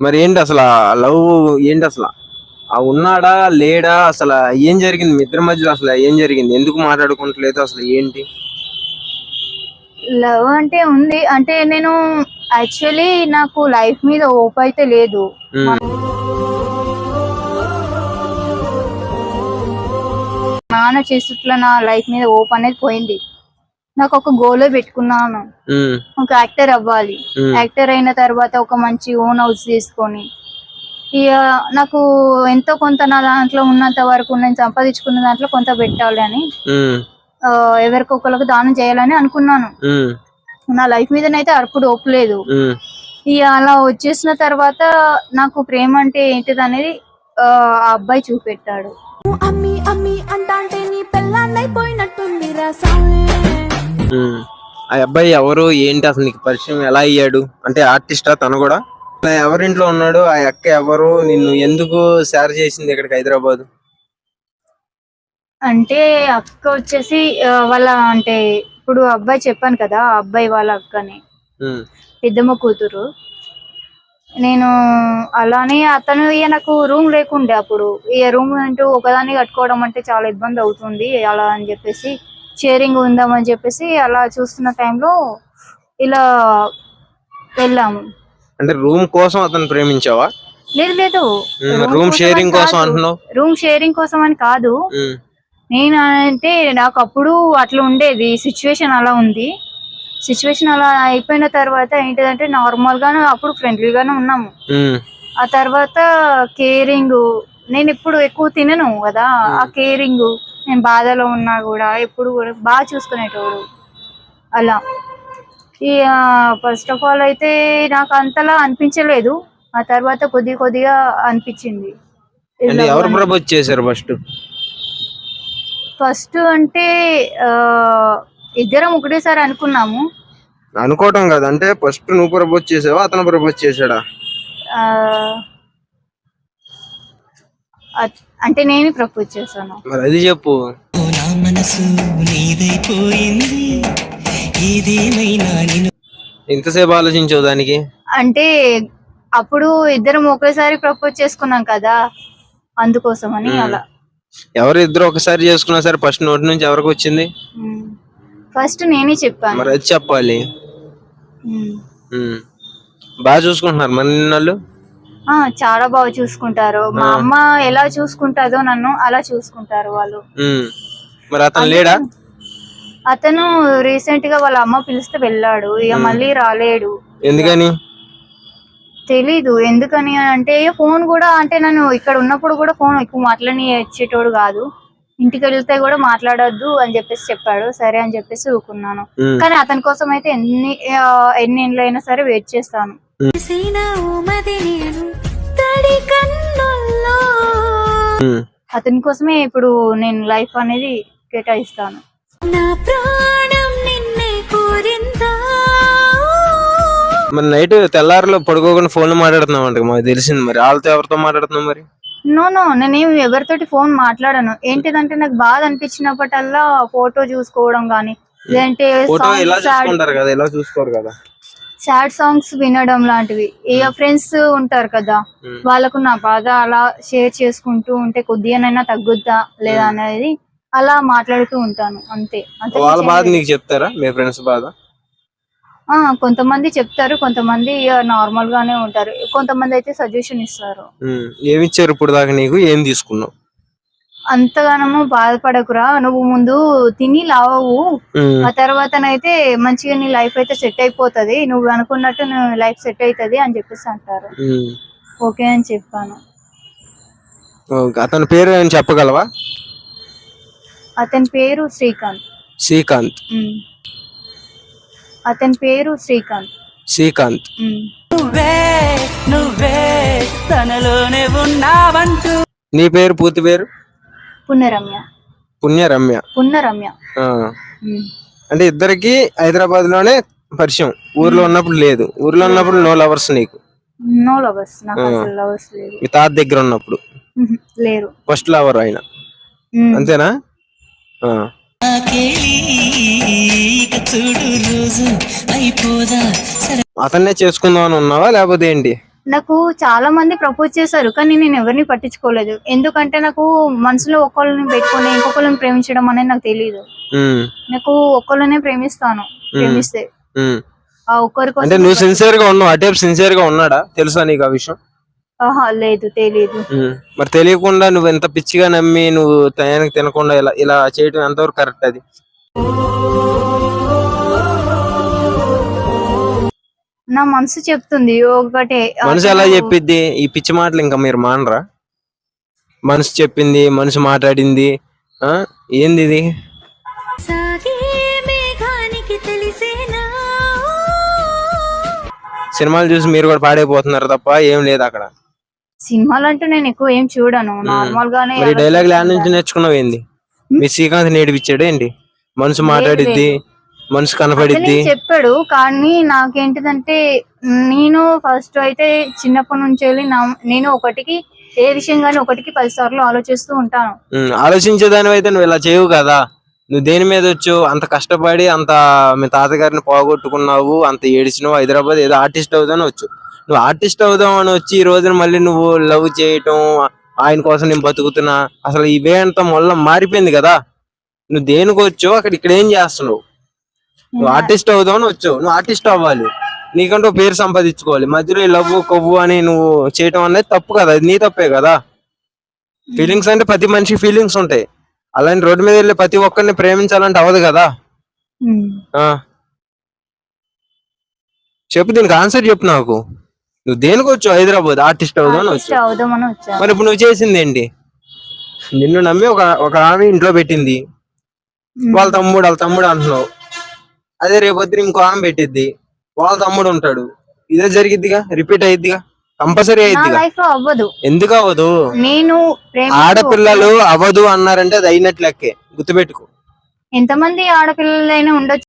మరి ఏంటి అసలు లవ్ ఏంటి అసలు? ఆ ఉన్నాడా లేడా? అసలు ఏం జరిగింది? మీ ఇద్దరి మధ్యలో అసలు ఏం జరిగింది? ఎందుకు మాట్లాడుకుంటలేదు అసలు ఏంటి? లవ్ అంటే ఉంది. అంటే నేను యాక్చువల్లీ నాకు లైఫ్ మీద ఓప్ అయితే లేదు. నాన్న చేస్తుట్ల నా లైఫ్ మీద ఓప్ అనేది పోయింది. నాకు ఒక గోల్ పెట్టుకున్నాను. ఒక యాక్టర్ అవ్వాలి. యాక్టర్ అయిన తర్వాత ఒక మంచి ఓన్ హౌస్ తీసుకొని ఇక నాకు ఎంతో కొంత నా దాంట్లో ఉన్నంత వరకు నేను సంపాదించుకున్న దాంట్లో కొంత పెట్టాలి అని ఉమ్, ఆ, ఎవరికొకరికి దానం చేయాలని అనుకున్నాను. నా లైఫ్ మీదనైతే అప్పుడు ఒప్పలేదు ఇక అలా వచ్చేసిన తర్వాత నాకు ప్రేమ అంటే ఏంటిది అనేది ఆ అబ్బాయి చూపెట్టాడు. అమ్మి అమ్మి అంటాంటే ఆ అబ్బాయి ఎవరు? ఏంటి? అసలు నీకు పరిచయం ఎలా అయ్యాడు? అంటే ఆర్టిస్టా తను కూడా? అలా ఎవరింట్లో ఉన్నాడు? ఆ అక్క ఎవరు? నిన్ను ఎందుకు షేర్ చేసింది ఇక్కడికి హైదరాబాద్? అంటే అక్క వచ్చేసి ఆ, వాళ్ళ అంటే ఇప్పుడు అబ్బాయి చెప్పాను కదా ఆ అబ్బాయి వాళ్ళ అక్కని. ఉమ్, పెద్దమ్మ కూతురు. నేను అలానే అతను ఇక నాకు రూమ్ లేకుండే అప్పుడు. ఇక రూమ్ అంటూ ఒకదాన్ని కట్టుకోవడం అంటే చాలా ఇబ్బంది అవుతుంది అలా అని చెప్పేసి షేరింగ్ ఉందామని చెప్పేసి అలా చూస్తున్న టైంలో ఇలా వెళ్ళాము. అంటే రూమ్ కోసం అతను ప్రేమించావా? లేదు లేదు. రూమ్ షేరింగ్ కోసం అంటున్నావు? రూమ్ షేరింగ్ కోసం అని కాదు. నేను అంటే నాకు అప్పుడు అట్లా ఉండేది. సిచ్యువేషన్ అలా ఉంది. సిచ్యువేషన్ అలా అయిపోయిన తర్వాత ఏంటిదంటే నార్మల్ గానే అప్పుడు ఫ్రెండ్లీగానే ఉన్నాము. ఆ తర్వాత కేరింగ్ నేను ఇప్పుడు ఎక్కువ తినను కదా. ఆ కేరింగ్ నేను బాధలో ఉన్నా కూడా ఎప్పుడు కూడా బాగా చూసుకునేటోడు. అలా. ఇక ఫస్ట్ ఆఫ్ ఆల్ అయితే నాకు అంతలా అనిపించలేదు. ఆ తర్వాత కొద్ది కొద్దిగా అనిపించింది. అంటే ఎవరు ప్రపోజ్ చేశారు ఫస్ట్ ఫస్ట్ అంటే ఆ, ఇద్దరం ఒకటేసారి అనుకున్నాము. అనుకోవటం కాదు. అంటే ఫస్ట్ నువ్వు ప్రపోజ్ చేసావా అతను ప్రపోజ్ చేశాడా? ఆ, అట్- నేను ప్రపోజ్ చేశాను. మరి అది చెప్పు. నా మనసు నీదైపోయింది. ఏదేమైనా నేను ఎంతసేపు ఆలోచించావు దానికి? అంటే అప్పుడు ఇద్దరం ఒకేసారి ప్రపోజ్ చేసుకున్నాం కదా అందుకోసమని అలా. ఎవరు ఇద్దరు ఒకసారి చేసుకున్నా సరే ఫస్ట్ నోటి నుంచి ఎవరికి వచ్చింది? ఫస్ట్ నేనే చెప్పాను. మరి అది చెప్పాలి. ఉమ్. ఉమ్. బాగా చూసుకుంటున్నారు మరి నిన్నలు ఆ, చాలా బాగా చూసుకుంటారు. మా అమ్మ ఎలా చూసుకుంటాదో నన్ను అలా చూసుకుంటారు వాళ్ళు. మరి అతను లేడా? అతను రీసెంట్గా వాళ్ళ అమ్మ పిలిస్తే వెళ్ళాడు. ఇక మళ్ళీ రాలేడు. ఎందుకని? తెలీదు. ఎందుకని అంటే ఫోన్ కూడా అంటే నన్ను ఇక్కడ ఉన్నప్పుడు కూడా ఫోన్ ఎక్కువ మాట్లాడి ఇచ్చేటోడు కాదు. ఇంటికి వెళ్తే కూడా మాట్లాడొద్దు అని చెప్పేసి చెప్పాడు. సరే అని చెప్పేసి ఊరుకున్నాను. ఉమ్. కానీ అతని కోసం అయితే ఎన్ని ఎన్ని అయినా సరే వెయిట్ చేస్తాను. అతని కోసమే ఇప్పుడు నేను లైఫ్ అనేది కేటాయిస్తాను. నా ప్రాణం నిన్నే కోరిందా? మరి నైట్ తెల్లారిలో పడుకోకుండా ఫోన్ మాట్లాడుతున్నావు అంట మాకు తెలిసింది మరి. వాళ్ళతో ఎవరితో మాట్లాడుతున్నావు మరి? నో నో నేనేం ఎవరితోటి ఫోన్ మాట్లాడను. ఏంటిదంటే నాకు బాధ అనిపించినప్పటల్లా ఫోటో చూసుకోవడం గానీ లేదంటే ఫోటో ఇలా చూసుకుంటారు కదా ఇలా చూసుకోరు కదా. సాడ్ సాంగ్స్ వినడం లాంటివి. ఇక ఫ్రెండ్స్ ఉంటారు కదా Hmm. వాళ్ళకు నా బాధ అలా షేర్ చేసుకుంటూ ఉంటే కొద్దిగానైనా తగ్గుద్దా లేదా అనేది అలా మాట్లాడుతూ ఉంటాను అంతే. అంతే వాళ్ళ బాధ నీకు చెప్తారా? మీ ఫ్రెండ్స్ బాధ? ఆ, కొంతమంది చెప్తారు కొంతమంది నార్మల్ గానే ఉంటారు. కొంతమంది అయితే సజెషన్ ఇస్తారు. ఏమి ఇచ్చారు ఇప్పుడు దాకా నీకు? ఏం తీసుకున్నావు? అంతగానము బాధపడకురా. నువ్వు ముందు తిని లావవు. ఆ తర్వాతనైతే మంచిగా నీ లైఫ్ అయితే సెట్ అయిపోతది. నువ్వు అనుకున్నట్టు నీ లైఫ్ సెట్ అవుతది అని చెప్పేసి అంటారు. ఓకే అని చెప్పాను. అతని పేరు ఏం చెప్పగలవా? అతని పేరు శ్రీకాంత్. శ్రీకాంత్. అతని పేరు శ్రీకాంత్. శ్రీకాంత్. నువ్వే నువ్వే తనలోనే ఉన్నావంటూ. నీ పేరు పూర్తి పేరు? పున్నరమ్య పుణ్య రమ్య పున్నరమ్య ఆ. అంటే ఇద్దరికి హైదరాబాద్లోనే పరిచయం. ఊర్లో ఉన్నప్పుడు లేదు. ఊర్లో ఉన్నప్పుడు నో లవర్స్ నీకు. నో లవర్స్ నాకు అసలు లవర్స్ లేరు మీ తాత దగ్గర ఉన్నప్పుడు. ఉహు, లేరు. ఫస్ట్ లవర్ ఆయన. ఉమ్. అంతేనా? ఆ. అతన్నే చేసుకుందాం అని ఉన్నావా? లేకపోతే ఏంటి? నాకు చాలా మంది ప్రపోజ్ చేశారు కానీ నేను ఎవరిని పట్టించుకోలేదు. ఎందుకంటే నాకు మనసులో ఒక్కళ్ళని పెట్టుకొని ఇంకొకళ్ళని ప్రేమించడం అనేది నాకు తెలియదు నాకు ఒక్కళ్ళనే ప్రేమిస్తాను ప్రేమిస్తే. ఆ ఒక్కరి అంటే నువ్వు సిన్సియర్గా ఉన్నావు అటే సిన్సియర్గా ఉన్నాడా? తెలుసా నీకు ఆ విషయం? ఆహా లేదు తెలియదు. మరి తెలియకుండా నువ్వు ఎంత పిచ్చిగా నమ్మి నువ్వు టయానికి తినకుండా ఇలా ఇలా చేయడం ఎంతవరకు కరెక్ట్ అది? నా మనసు చెప్తుంది ఒకటే మనసు ఎలా చెప్పిద్ది? ఈ పిచ్చి మాటలు ఇంకా మీరు మానరా? మనసు చెప్పింది మనసు మాట్లాడింది ఆ? ఏంది ఇది? సినిమాలు చూసి మీరు కూడా పాడైపోతున్నారు తప్ప ఏం లేదు అక్కడ. సినిమాలు అంటూ నేను ఎక్కువ ఏం చూడను. నార్మల్ గానే మరి డైలాగ్ ల్యాండ్ నుంచి నేర్చుకున్నావు ఏంది మీ శ్రీకాంత్ నేర్పించాడు ఏంటి? మనసు మాట్లాడిద్ది మనసు కనపడిద్ది. చెప్పాడు. కానీ నాకేంటిదంటే నేను ఫస్ట్ అయితే చిన్నప్పటి నుంచి వెళ్ళి నేను ఒకటికి ఏ విషయం గానీ ఒకటికి పది సార్లు ఆలోచిస్తూ ఉంటాను. ఉమ్, ఆలోచించేదానివి అయితే నువ్వు ఇలా చేయవు కదా. నువ్వు దేని మీద వచ్చు అంత కష్టపడి అంత మీ తాతగారిని పోగొట్టుకున్నావు అంత ఏడిచినావు హైదరాబాద్ ఏదో ఆర్టిస్ట్ అవుదాని వచ్చు. నువ్వు ఆర్టిస్ట్ అవుదాం అని వచ్చి ఈ రోజున మళ్ళీ నువ్వు లవ్ చేయటం ఆయన కోసం నేను బతుకుతున్నా అసలు ఇవే అంత మొల్ల మారిపోయింది కదా. నువ్వు దేనికి వచ్చావు అక్కడ ఇక్కడ ఏం చేస్తున్నావు? నువ్వు ఆర్టిస్ట్ అవుదాం అని వచ్చావు. నువ్వు ఆర్టిస్ట్ అవ్వాలి. నీకంటూ పేరు సంపాదించుకోవాలి. మధ్యలో లవ్ కొవ్వు అని నువ్వు చేయటం అనేది తప్పు కదా. అది నీ తప్పే కదా. ఫీలింగ్స్ అంటే ప్రతి మనిషి ఫీలింగ్స్ ఉంటాయి. అలాంటి రోడ్డు మీద వెళ్ళి ప్రతి ఒక్కరిని ప్రేమించాలంటే అవ్వదు కదా. చెప్పు దీనికి ఆన్సర్ చెప్పు నాకు. నువ్వు దేనికి వచ్చావు? హైదరాబాద్ ఆర్టిస్ట్ అవుదాం మరి ఇప్పుడు నువ్వు చేసింది ఏంటి? నిన్ను నమ్మి ఒక ఒక ఆమె ఇంట్లో పెట్టింది. వాళ్ళ తమ్ముడు వాళ్ళ తమ్ముడు అంటున్నావు. అదే రేపొద్దు ఇంకో ఆమె పెట్టిద్ది. వాళ్ళ తమ్ముడు ఉంటాడు. ఇదే జరిగిద్దిగా? రిపీట్ అయ్యిద్దిగా కంపల్సరీ అయ్యిద్దిగా లైఫ్లో అవ్వదు. ఎందుకు అవ్వదు? నేను ఆడపిల్లలు అవ్వదు అన్నారంటే అది అయినట్లెక్కే గుర్తుపెట్టుకో. ఎంతమంది ఆడపిల్లలైనా ఉండొచ్చు.